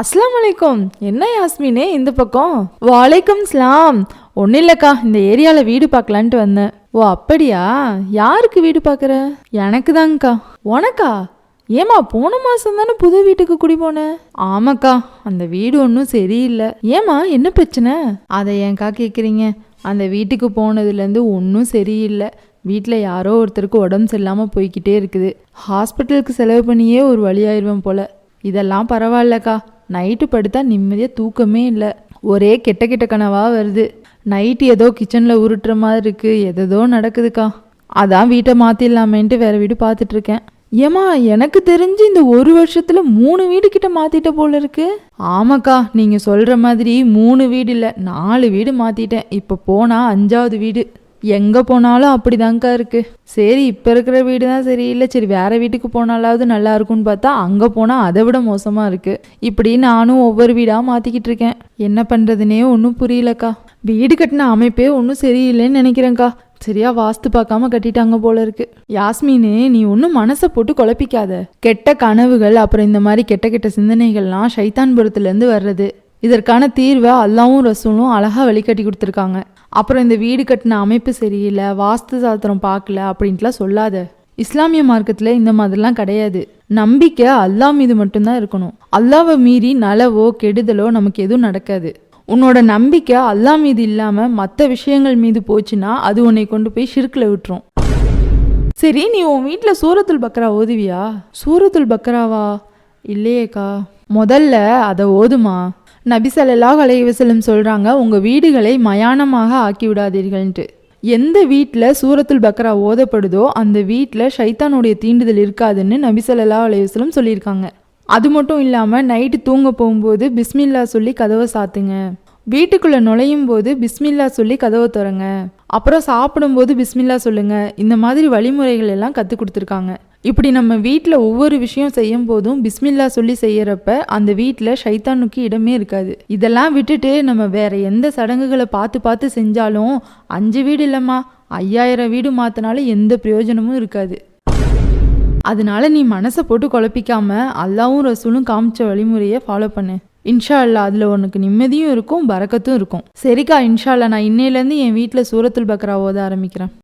அஸ்லாம் வலைக்கும் என்ன யாஸ்மினே இந்த பக்கம்? வாலைக்கும் ஸ்லாம் ஒன்றும் இல்லைக்கா இந்த ஏரியாவில் வீடு பார்க்கலான்ட்டு வந்தேன். ஓ அப்படியா? யாருக்கு வீடு பார்க்குற எனக்கு தாங்க்கா உனக்கா? ஏமா போன மாதம் தானே புது வீட்டுக்கு குடி போனேன் ஆமாக்கா அந்த வீடு ஒன்றும் சரியில்லை. ஏமா என்ன பிரச்சனை? அதை ஏன்க்கா கேட்குறீங்க அந்த வீட்டுக்கு போனதுலேருந்து ஒன்றும் சரியில்லை. வீட்டில் யாரோ ஒருத்தருக்கு உடம்பு சரியில்லாமல் போய்க்கிட்டே இருக்குது. ஹாஸ்பிட்டலுக்கு செலவு பண்ணியே ஒரு வழியாயிருவேன் போல. இதெல்லாம் பரவாயில்லக்கா. நைட்டு படுத்தா நிம்மதியாக தூக்கமே இல்லை. ஒரே கெட்ட கெட்ட கனவா வருது. நைட்டு ஏதோ கிச்சனில் உருட்டுற மாதிரி இருக்கு. எதோ நடக்குதுக்கா. அதான் வீட்டை மாற்றிடலாமேன்ட்டு வேற வீடு பார்த்துட்டு இருக்கேன். ஏமா எனக்கு தெரிஞ்சு இந்த ஒரு வருஷத்துல மூணு வீடு கிட்ட மாத்திட்ட போல இருக்கு. ஆமாக்கா நீங்க சொல்ற மாதிரி மூணு வீடு இல்ல நாலு வீடு மாத்திட்டேன். இப்ப போனா அஞ்சாவது வீடு. எங்கே போனாலும் அப்படிதாங்க்கா இருக்குது சரி இப்போ இருக்கிற வீடு தான் சரியில்லை. சரி வேறு வீட்டுக்கு போனாலாவது நல்லா இருக்கும்னு பார்த்தா அங்கே போனால் அதை விட மோசமாக இருக்குது இப்படி நானும் ஒவ்வொரு வீடாக மாற்றிக்கிட்டு இருக்கேன். என்ன பண்ணுறதுனே ஒன்றும் புரியலக்கா. வீடு கட்டின அமைப்பே ஒன்றும் சரியில்லைன்னு நினைக்கிறேன்க்கா. சரியா வாஸ்து பார்க்காம கட்டிட்டாங்க போல இருக்கு. யாஸ்மினே நீ ஒன்றும் மனசை போட்டு குழப்பிக்காத. கெட்ட கனவுகள் அப்புறம் இந்த மாதிரி கெட்ட கெட்ட சிந்தனைகள்லாம் சைத்தான்புரத்துலேருந்து வர்றது. இதற்கான தீர்வை அல்லாவும் ரசூலும் அழகாக வழிகட்டி கொடுத்துருக்காங்க. அப்புறம் இந்த வீடு கட்டின அமைப்பு சரியில்லை வாஸ்து சாஸ்திரம் பார்க்கல அப்படின்ட்டுலாம் சொல்லாத. இஸ்லாமிய மார்க்கத்தில் இந்த மாதிரிலாம் கிடையாது. நம்பிக்கை அல்லாஹ் மீது மட்டும்தான் இருக்கணும். அல்லாவை மீறி நலவோ கெடுதலோ நமக்கு எதுவும் நடக்காது. உன்னோட நம்பிக்கை அல்லாஹ் மீது இல்லாமல் மற்ற விஷயங்கள் மீது போச்சுன்னா அது உன்னை கொண்டு போய் ஷிர்கில் விட்டுரும். சரி நீ உன் வீட்டில் சூரத்துல் பக்ரா ஓதுவியா? சூரத்துல் பக்ராவா? இல்லையேக்கா. முதல்ல அதை ஓதுமா? நபி அலைவசலம் சொல்கிறாங்க உங்கள் வீடுகளை மயானமாக ஆக்கிவிடாதீர்கள்ன்ட்டு. எந்த வீட்டில் சூரத்துல் பக்ரா ஓதப்படுதோ அந்த வீட்டில் ஷைத்தானுடைய தீண்டுதல் இருக்காதுன்னு நபி அலைவசலம் சொல்லியிருக்காங்க. அது மட்டும் இல்லாமல் நைட்டு தூங்க போகும்போது பிஸ்மில்லா சொல்லி கதவை சாத்துங்க. வீட்டுக்குள்ளே நுழையும் போது பிஸ்மில்லா சொல்லி கதவை திறங்க. அப்புறம் சாப்பிடும்போது பிஸ்மில்லா சொல்லுங்கள் இந்த மாதிரி வழிமுறைகள் எல்லாம் கற்றுக் கொடுத்துருக்காங்க. இப்படி நம்ம வீட்டில் ஒவ்வொரு விஷயம் செய்யும் போதும் பிஸ்மில்லா சொல்லி செய்யறப்ப அந்த வீட்டில் ஷைத்தானுக்கு இடமே இருக்காது. இதெல்லாம் விட்டுட்டு நம்ம வேற எந்த சடங்குகளை பார்த்து பார்த்து செஞ்சாலும் அஞ்சு வீடு இல்லைம்மா ஐயாயிரம் வீடு மாத்தினாலும் எந்த பிரயோஜனமும் இருக்காது. அதனால நீ மனசை போட்டு குழப்பிக்காம அல்லாவும் ரசூலும் காமிச்ச வழிமுறையை ஃபாலோ பண்ணு. இன்ஷா அல்லா அதில் உனக்கு நிம்மதியும் இருக்கும் பறக்கத்தும் இருக்கும். சரிக்கா இன்ஷா அல்லா நான் இன்னையிலேருந்து என் வீட்டில் சூரத்துல் பக்ரா ஓத ஆரம்பிக்கிறேன்.